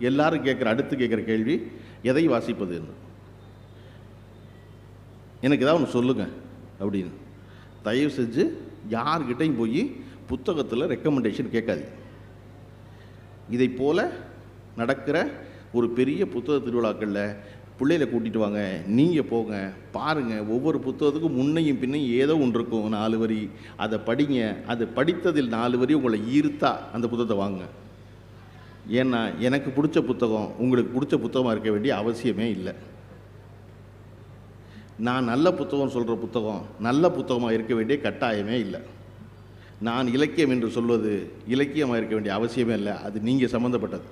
எல்லாரும் கேட்குற அடுத்து கேட்குற கேள்வி எதை வாசிப்பதுன்னு எனக்கு ஏதாவது ஒன்று சொல்லுங்கள் அப்படின்னு. தயவு செஞ்சு யார்கிட்டையும் போய் புத்தகத்தில் ரெக்கமெண்டேஷன் கேட்காதீங்க. இதை போல் நடக்கிற ஒரு பெரிய புத்தக திருவிழாக்களில் பிள்ளைகளை கூட்டிகிட்டு வாங்க நீங்கள் போங்க பாருங்கள் ஒவ்வொரு புத்தகத்துக்கும் முன்னையும் பின்னையும் ஏதோ ஒன்று இருக்கும் நாலு வரி. அதை படிங்க. அது படித்ததில் நாலு வரி உங்களை ஈர்த்தா அந்த புத்தகத்தை வாங்க ஏன்னா எனக்கு பிடிச்ச புத்தகம் உங்களுக்கு பிடிச்ச புத்தகமாக இருக்க வேண்டிய அவசியமே இல்லை. நான் நல்ல புத்தகம் சொல்கிற புத்தகம் நல்ல புத்தகமாக இருக்க வேண்டிய கட்டாயமே இல்லை. நான் இலக்கியம் என்று சொல்வது இலக்கியமாக இருக்க வேண்டிய அவசியமே இல்லை. அது நீங்கள் சம்மந்தப்பட்டது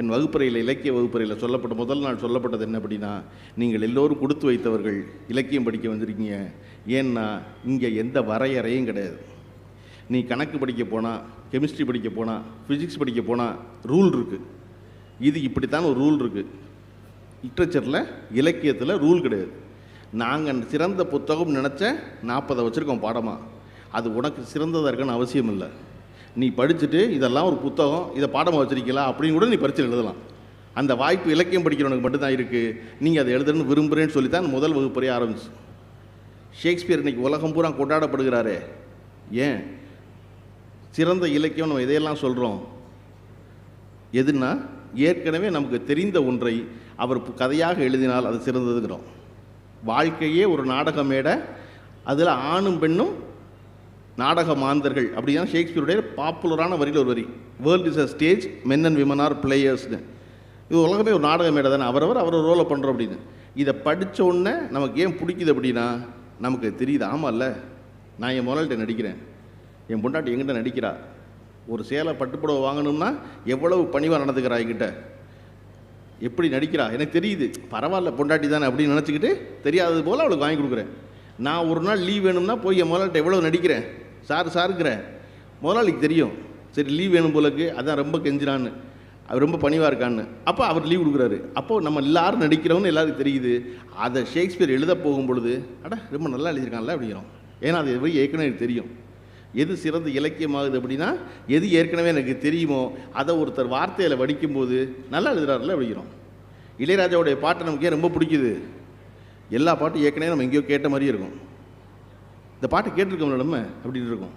என் வகுப்பறையில் இலக்கிய வகுப்பறையில் சொல்லப்பட்ட முதல் நாள் சொல்லப்பட்டது என்ன அப்படின்னா நீங்கள் எல்லோரும் கொடுத்து வைத்தவர்கள் இலக்கியம் படிக்க வந்திருக்கீங்க. ஏன்னா இங்கே எந்த வரையறையும் கிடையாது. நீ கணக்கு படிக்க போனால் கெமிஸ்ட்ரி படிக்க போனால் ஃபிசிக்ஸ் படிக்க போனால் ரூல் இருக்குது இது இப்படித்தான் ஒரு ரூல் இருக்குது லிட்ரேச்சரில் இலக்கியத்தில் ரூல் கிடையாது. நாங்கள் சிறந்த புத்தகம் நினச்ச நாற்பதை வச்சுருக்கோம் பாடமாக அது உனக்கு சிறந்ததாக இருக்குன்னு அவசியம் இல்லை. நீ படிச்சுட்டு இதெல்லாம் ஒரு புத்தகம் இதை பாடமாக வச்சுருக்கீங்களா அப்படின்னு கூட நீ பரிச்சை எழுதலாம். அந்த வாய்ப்பு இலக்கியம் படிக்கிறவனுக்கு மட்டும்தான் இருக்குது நீங்கள் அதை எழுதணும்னு விரும்புகிறேன்னு சொல்லி தான் முதல் வகுப்பறையே ஆரம்பிச்சு. ஷேக்ஸ்பியர் இன்னைக்கு உலகம் பூரா கொண்டாடப்படுகிறாரே. ஏன்? சிறந்த இலக்கியம் நம்ம இதையெல்லாம் சொல்கிறோம் எதுனா ஏற்கனவே நமக்கு தெரிந்த ஒன்றை அவர் கதையாக எழுதினால் அது சிறந்ததுங்கிறோம். வாழ்க்கையே ஒரு நாடக மேடை அதில் ஆணும் பெண்ணும் நாடக மாந்தர்கள் அப்படின்னா ஷேக்ஸ்பியருடைய பாப்புலரான வரியில் ஒரு வரி world is a stage men and women are பிளேயர்ஸ்னு இது உலகமே ஒரு நாடக மேடை தானே அவரவர் அவர் ரோலை பண்ணுறோம் அப்படின்னு. இதை படித்த உடனே நமக்கு ஏன் பிடிக்குது அப்படின்னா நமக்கு தெரியுது ஆமாம்ல நான் என் முதல்கிட்ட நடிக்கிறேன். என் பொண்டாட்டி என்கிட்ட நடிக்கிறா. ஒரு சேலை பட்டுப்புடவை வாங்கணும்னா எவ்வளவு பணிவாக நடந்துக்கிறா என்கிட்ட. எப்படி நடிக்கிறா? எனக்கு தெரியுது. பரவாயில்ல பொண்டாட்டி தானே அப்படின்னு நினச்சிக்கிட்டு தெரியாதது போல் அவளுக்கு வாங்கி கொடுக்குறேன். நான் ஒரு நாள் லீவ் வேணும்னா போய் என் முதலாளிட்ட எவ்வளோ நடிக்கிறேன்? சார் சாருக்கிறேன் முதலாளிக்கு தெரியும். சரி லீவ் வேணும் போலக்கு அதான் ரொம்ப கெஞ்சிரான்னு அவர் ரொம்ப பணிவாக இருக்கான்னு. அப்போ அவர் லீவ் கொடுக்குறாரு. அப்போது நம்ம எல்லாரும் நடிக்கிறவன்னு எல்லாருக்கும் தெரியுது. அதை ஷேக்ஸ்பியர் எழுத போகும் பொழுது அட ரொம்ப நல்லா எழுதியிருக்கான்ல அப்படிங்கிறோம். ஏன்னா அது ஏற்கனவே எனக்கு தெரியும். எது சிறந்த இலக்கியமாகுது அப்படின்னா எது ஏற்கனவே எனக்கு தெரியுமோ அதை ஒருத்தர் வார்த்தையில் வடிக்கும்போது நல்லா எழுதுறாருல அப்படிங்கிறோம். இளையராஜாவுடைய பாட்டு நமக்கு ஏன் ரொம்ப பிடிக்குது? எல்லா பாட்டும் ஏற்கனவே நம்ம எங்கேயோ கேட்ட மாதிரி இருக்கும். இந்த பாட்டு கேட்டிருக்கோம்ல நம்ம? அப்படின்னு இருக்கும்.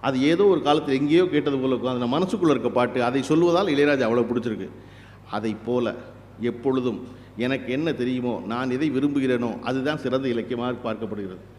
அது ஏதோ ஒரு காலத்தில் எங்கேயோ கேட்டது போல இருக்கும். அது மனசுக்குள்ளே இருக்க பாட்டு. அதை சொல்லுவதால் இளையராஜா அவ்வளோ பிடிச்சிருக்கு. அதை போல எப்பொழுதும் எனக்கு என்ன தெரியுமோ நான் எதை விரும்புகிறேனோ அதுதான் சிறந்த இலக்கியமாக பார்க்கப்படுகிறது.